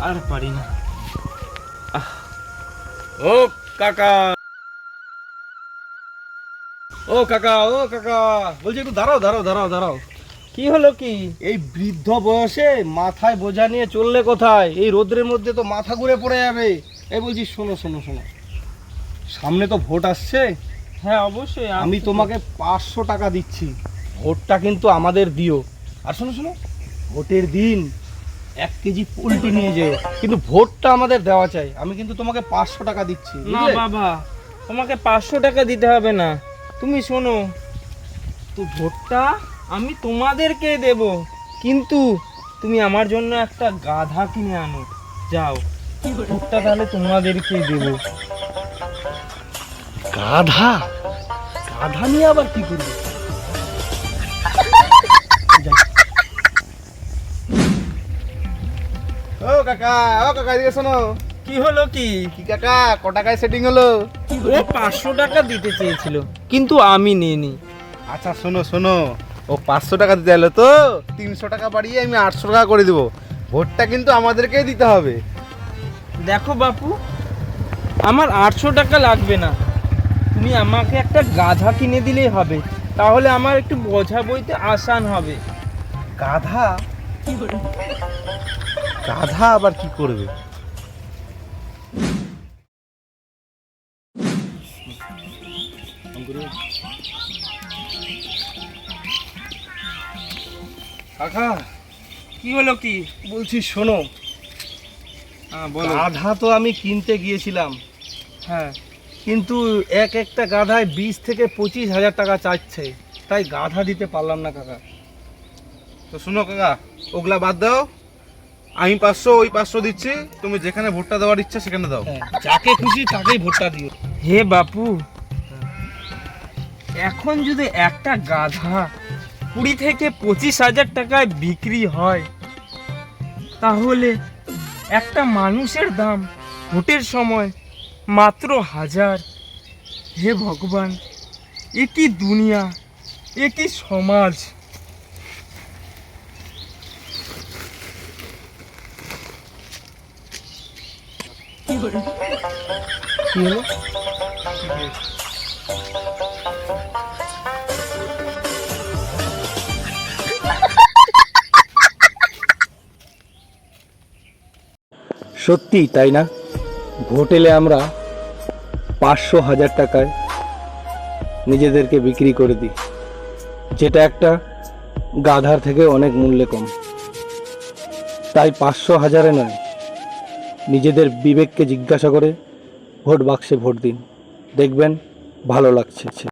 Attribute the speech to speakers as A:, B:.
A: আর পারি না।
B: ও কাকা। ও কাকা ও কাকা। বলছি একটু দাঁড়াও দাঁড়াও দাঁড়াও দাঁড়াও।
A: কি হলো কি?
B: এই বৃদ্ধ বয়সে মাথায় বোঝা নিয়ে চললে কোথায়? এই রোদ্রের মধ্যে তো মাথা ঘুরে পড়ে যাবে। এই বলছি শোনো শোনো শোনো। সামনে তো ভোট আসছে।
A: হ্যাঁ অবশ্যই
B: আমি তোমাকে পাঁচশো টাকা দিচ্ছি। ভোটটা কিন্তু আমাদের দিও। আর শোনো শোনো। ভোটের দিন এক কেজি পোলট্রি নিয়ে যেও। কিন্তু ভোটটা আমাদের দেওয়া চাই। আমি কিন্তু তোমাকে পাঁচশো টাকা দিচ্ছি
A: না বাবা তোমাকে পাঁচশো টাকা দিতে হবে না। তুমি শোনো তো ভোটটা আমি তোমাদেরকে দেব। কিন্তু তুমি আমার জন্য একটা গাধা কিনে আনো। যাও ভোটটা তাহলে তোমাদেরকে দেব।
B: গাধা? গাধা নিয়ে আবার কি করবে? ও কাকা ও কাকা এদিকে শোনো।
A: কি হলো কি?
B: কি কাকা ক টাকায় সেটিং হলো?
A: ও পাঁচশো টাকা দিতে চেয়েছিল। কিন্তু আমি নিইনি।
B: আচ্ছা শোনো শোনো। ও পাঁচশো টাকা দিতে এলো তো তিনশো টাকা বাড়িয়ে আমি আটশো টাকা করে দেবো। ভোটটা কিন্তু আমাদেরকেই দিতে হবে।
A: দেখো বাপু আমার আটশো টাকা লাগবে না। তুমি আমাকে একটা গাধা কিনে দিলেই হবে। তাহলে আমার একটু বোঝা বইতে আসান হবে।
B: গাধা? গাধা আবার কি করবে? কাকা
A: কি হলো কি?
B: বলছি শোনো।
A: হ্যাঁ বলো।
B: গাধা তো আমি কিনতে গিয়েছিলাম।
A: হ্যাঁ।
B: কিন্তু এক একটা গাধায় বিশ থেকে পঁচিশ হাজার টাকা চাচ্ছে। তাই গাধা দিতে পারলাম না কাকা। তো শুনো কাকা ওগুলা বাদ দাও। আমি পাঁচশো ওই পাঁচশো দিচ্ছি। তুমি যেখানে ভোটটা দেওয়ার ইচ্ছা সেখানে দাও। যাকে খুশি তাকেই ভোটটা দিও।
A: হে বাপু। এখন যদি একটা গাধা কুড়ি থেকে পঁচিশ হাজার টাকায় বিক্রি হয় তাহলে একটা মানুষের দাম ভোটের সময় মাত্র হাজার। হে ভগবান এ কি দুনিয়া এ কি সমাজ।
B: সত্যি তাই না? হোটেলে আমরা পাঁচশো হাজার টাকায় নিজেদেরকে বিক্রি করে দিই। যেটা একটা গাধার থেকে অনেক মূল্যে কম। তাই পাঁচশো হাজারে নয় নিজেদের বিবেককে জিজ্ঞাসা করে ভোট বাক্সে ভোট দিন। দেখবেন ভালো লাগছে।